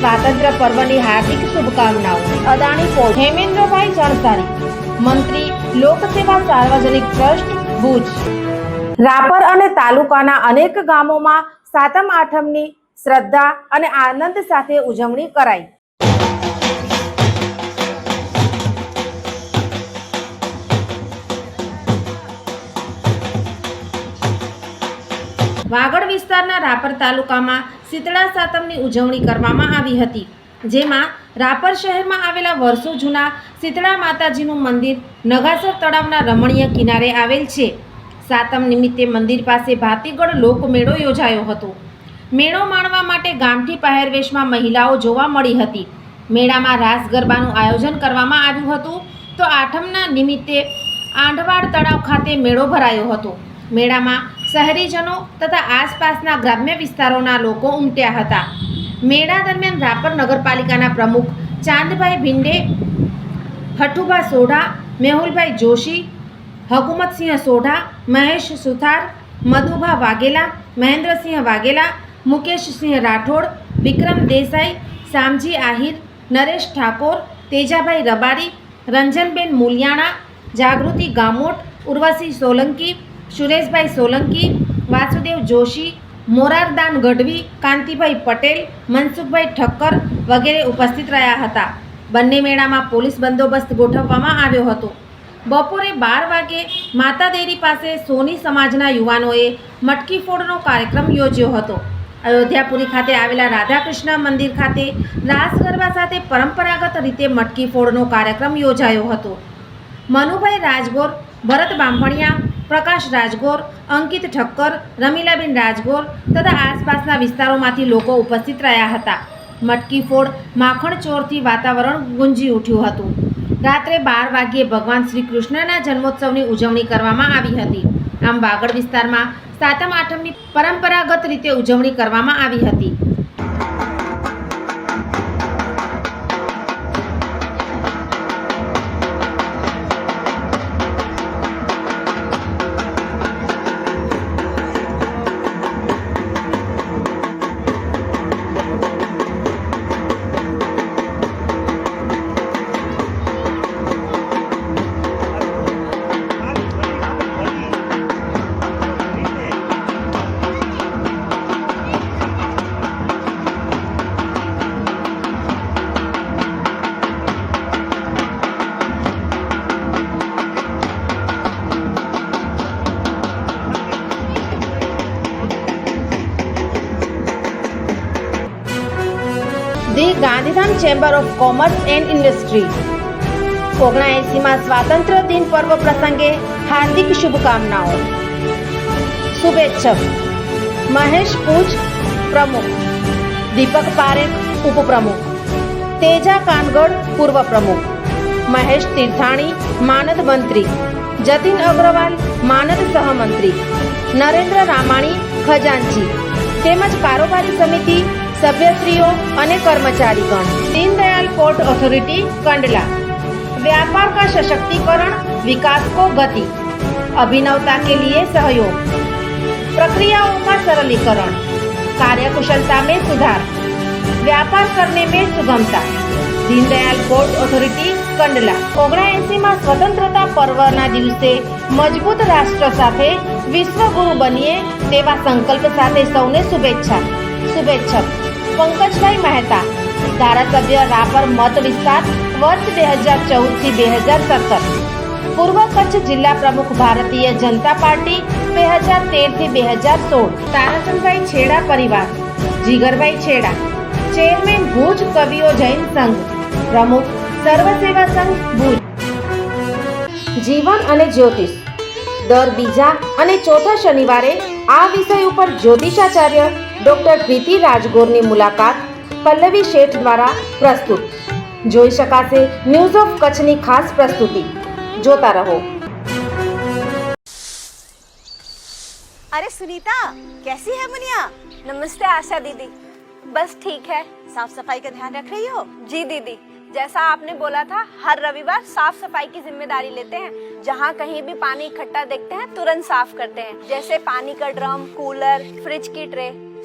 સ્વાતંત્ર્ય પર્વની હાર્દિક શુભકામનાઓ. અદાણી પોર્ટ હેમેન્દ્રભાઈ જણસારી મંત્રી લોકસેવા સાર્વજનિક ટ્રસ્ટ ભુજ. રાપર અને તાલુકાના અનેક ગામોમાં સાતમ આઠમની શ્રદ્ધા અને આનંદ સાથે ઉજવણી કરાઈ. વાગડ વિસ્તારના રાપર તાલુકામાં શીતળા સાતમની ઉજવણી કરવામાં આવી હતી, જેમાં રાપર શહેરમાં આવેલા વર્ષો જૂના શીતળા માતાજીનું મંદિર નગાસર તળાવના રમણીય કિનારે આવેલ છે. સાતમ નિમિત્તે મંદિર પાસે ભાતીગળ લોકમેળો યોજાયો હતો. મેળો માણવા માટે ગામઠી પહેરવેશમાં મહિલાઓ જોવા મળી હતી. મેળામાં રાસ ગરબાનું આયોજન કરવામાં આવ્યું હતું. તો આઠમના નિમિત્તે આંઢવાડ તળાવ ખાતે મેળો ભરાયો હતો. મેળામાં શહેરીજનો તથા આસપાસના ગ્રામ્ય વિસ્તારોના લોકો ઉમટ્યા હતા. મેળા દરમિયાન રાપર નગરપાલિકાના પ્રમુખ ચાંદભાઈ ભિંડે, હઠુભા સોઢા, મેહુલભાઈ જોશી, હકુમતસિંહ સોઢા, મહેશ સુથાર, મધુભા વાઘેલા, મહેન્દ્રસિંહ વાઘેલા, મુકેશસિંહ રાઠોડ, વિક્રમ દેસાઈ, શામજી આહિર, નરેશ ઠાકોર, તેજાભાઈ રબારી, રંજનબેન મુલિયાણા, જાગૃતિ ગામોટ, ઉર્વશી સોલંકી સુરેશભાઈ સોલંકી, વાસુદેવ જોશી, મોરારદાન ગઢવી, કાંતિભાઈ પટેલ, મનસુખભાઈ ઠક્કર વગેરે ઉપસ્થિત રહ્યા હતા. બંને મેળામાં પોલીસ બંદોબસ્ત ગોઠવવામાં આવ્યો હતો. બપોરે બાર વાગે માતાદેરી પાસે સોની સમાજના યુવાનોએ મટકી ફોડનો કાર્યક્રમ યોજ્યો હતો. અયોધ્યાપુરી ખાતે આવેલા રાધાકૃષ્ણ મંદિર ખાતે રાસ ગરબા સાથે પરંપરાગત રીતે મટકી ફોડનો કાર્યક્રમ યોજાયો હતો. મનુભાઈ રાજગોર, ભરત બાંભણિયા પ્રકાશ રાજગોર, અંકિત ઠક્કર, રમીલાબેન રાજગોર તથા આસપાસના વિસ્તારોમાંથી લોકો ઉપસ્થિત રહ્યા હતા. મટકી ફોડ, માખણ ચોરથી વાતાવરણ ગુંજી ઉઠ્યું હતું. રાત્રે બાર વાગ્યે ભગવાન શ્રી કૃષ્ણના જન્મોત્સવની ઉજવણી કરવામાં આવી હતી. આમ વાગડ વિસ્તારમાં સાતમ આઠમની પરંપરાગત રીતે ઉજવણી કરવામાં આવી હતી. The Gandhidham chamber of commerce and industry ઓગણએંસીમાં સ્વાતંત્ર્ય દિન પર્વ પ્રસંગે હાર્દિક શુભકામનાઓ. શુભેચ્છક. મહેશ પૂજ પ્રમુખ. દીપક પારેખ ઉપપ્રમુખ. તેજા કાનગડ પૂર્વ પ્રમુખ. મહેશ તીર્થાણી, માનદ મંત્રી. જતીન અગ્રવાલ, માનદ સહમંત્રી. નરેન્દ્ર રામાણી ખજાનચી. તેમજ કારોબારી સમિતિ સભ્યશ્રીઓ અને કર્મચારીગણ દીનદયાલ પોર્ટ ઓથોરિટી કંડલા व्यापार का सशक्तिकरण विकास को गति अभिनवता के लिए सहयोग प्रक्रियाओं का सरलीकरण कार्यकुशलता में सुधार व्यापार करने में सुगमता દીનદયાલ પોર્ટ ઓથોરિટી કંડલા ઓગણએંસીમાં સ્વતંત્રતા પર્વના દિવસે મજબૂત રાષ્ટ્ર સાથે વિશ્વગુરુ બનીએ તેવા સંકલ્પ સાથે સૌને શુભેચ્છા શુભેચ્છક પંકજભાઈ મહેતા. ધારાસભ્ય રાપર મત વિસ્તાર, વર્ષ બે હજાર ચૌદથી બે હજાર સત્તર. પૂર્વ કચ્છ જિલ્લા પ્રમુખ ભારતીય જનતા પાર્ટી, બે હજાર તેરથી બે હજાર સોળ. તારાચંદભાઈ છેડા પરિવાર, જીગરભાઈ છેડા. ચેરમેન ભુજ કવિઓ જૈન સંઘ, પ્રમુખ સર્વ સેવા સંઘ ભુજ. જીવન અને જ્યોતિષ. દર બીજા અને ચોથા શનિવારે આ વિષય ઉપર જ્યોતિષાચાર્ય ડોક્ટર પ્રીતિ રાજગોરની મુલાકાત પલ્લવી શેઠ દ્વારા પ્રસ્તુત જોઈ શકાશે ન્યૂઝ ઓફ કચ્છની ખાસ પ્રસ્તુતિ જોતા રહો अरे सुनीता कैसी है मुनिया नमस्ते आशा दीदी बस ठीक है साफ सफाई का ध्यान रख रही हो जी दीदी जैसा आपने बोला था हर रविवार साफ सफाई की जिम्मेदारी लेते हैं जहाँ कहीं भी पानी इकट्ठा देखते हैं तुरंत साफ करते हैं जैसे पानी का ड्रम कूलर फ्रिज की ट्रे